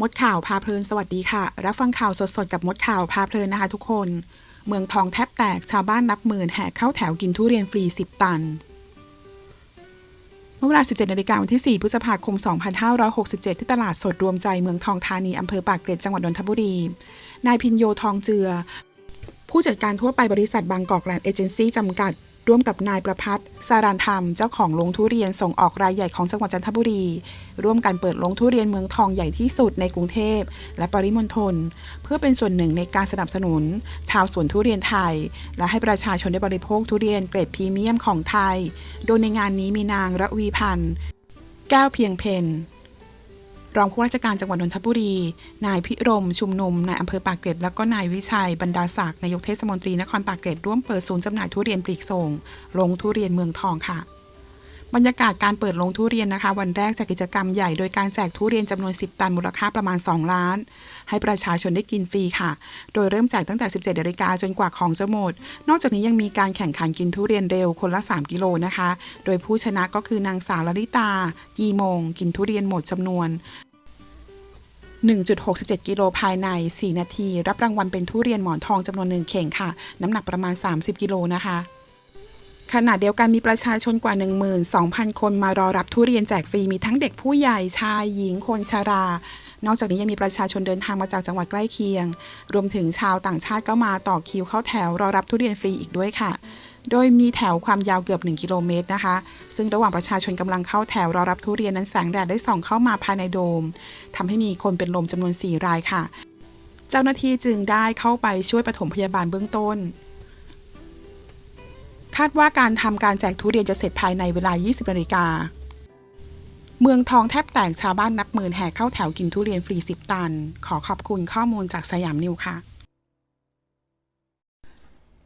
มดข่าวพาเพลินสวัสดีค่ะ รับฟังข่าวสดๆ กับมดข่าวพาเพลินนะคะทุกคน เมืองทองแทบแตกชาวบ้านนับหมื่นแห่เข้าแถวกินทุเรียนฟรี 10 ตัน เมื่อเวลา 17นาฬิกาวันที่ 4 พฤษภาคม 2567 ที่ตลาดสดรวมใจเมืองทองธานีอำเภอปากเกร็ดจังหวัดนนทบุรี นายพินโยทองเจือ ผู้จัดการทั่วไปบริษัทบางกอกแลนด์เอเจนซี่จำกัด ร่วมกับนายประพัฒน์สารานธรรม เจ้าของโรงทุเรียนส่งออกรายใหญ่ของจังหวัดจันทบุรี ร่วมกันเปิดโรงทุเรียนเมืองทองใหญ่ที่สุดในกรุงเทพ และปริมณฑลเพื่อเป็นส่วนหนึ่งในการสนับสนุน ชาวสวนทุเรียนไทย และให้ประชาชนได้บริโภคทุเรียนเกรดพรีเมียมของไทย โดยในงานนี้มีนางระวีพันธ์แก้วเพียงเพน รองผู้ว่าราชการจังหวัดนนทบุรี นายพิรม ชุมนุม นายอำเภอปากเกร็ด แล้วก็นายวิชัย บรรดาศักดิ์นายกเทศมนตรีนครปากเกร็ดร่วมเปิดศูนย์จำหน่ายทุเรียนปลีกส่งโรงทุเรียนเมืองทองค่ะ บรรยากาศการเปิดโรงทุเรียนนะคะ วันแรกจากกิจกรรมใหญ่โดยการแจกทุเรียนจำนวน 10 ตันมูลค่าประมาณ 2 ล้าน ให้ประชาชนได้กินฟรีค่ะ โดยเริ่มแจกตั้งแต่ 17นาฬิกาจนกว่าของจะหมด นอกจากนี้ยังมีการแข่งขันกินทุเรียนเร็วคนละ 3 กิโลนะคะ โดยผู้ชนะก็คือนางสาวลลิตา กีมง กินทุเรียนหมดจำนวน 1.67 กิโลภายใน 4 นาที รับรางวัลเป็นทุเรียนหมอนทองจำนวนหนึ่งเข่งค่ะ น้ำหนักประมาณ 30 กิโลนะคะขณะเดียวกันมีประชาชนกว่า 12,000 คนมารอรับทุเรียนแจกฟรีมีทั้งเด็กผู้ใหญ่ชายหญิงคนชรา นอกจากนี้ยังมีประชาชนเดินทางมาจากจังหวัดใกล้เคียง รวมถึงชาวต่างชาติก็มาต่อคิวเข้าแถวรอรับทุเรียนฟรีอีกด้วยค่ะ โดยมีแถวความยาวเกือบ 1 กิโลเมตรนะคะ ซึ่งระหว่างประชาชนกำลังเข้าแถวรอรับทุเรียนนั้นแสงแดดได้ส่องเข้ามาภายในโดมทำให้มีคนเป็นลมจำนวน 4 รายค่ะ เจ้าหน้าที่จึงได้เข้าไปช่วยปฐมพยาบาลเบื้องต้น คาดว่าการทำการแจกทุเรียนจะเสร็จภายในเวลา 20นาฬิกาเมืองทองแทบแตกชาวบ้านนับหมื่นแห่เข้าแถวกินทุเรียนฟรี 10 ตัน ขอขอบคุณข้อมูลจากสยามนิวค่ะ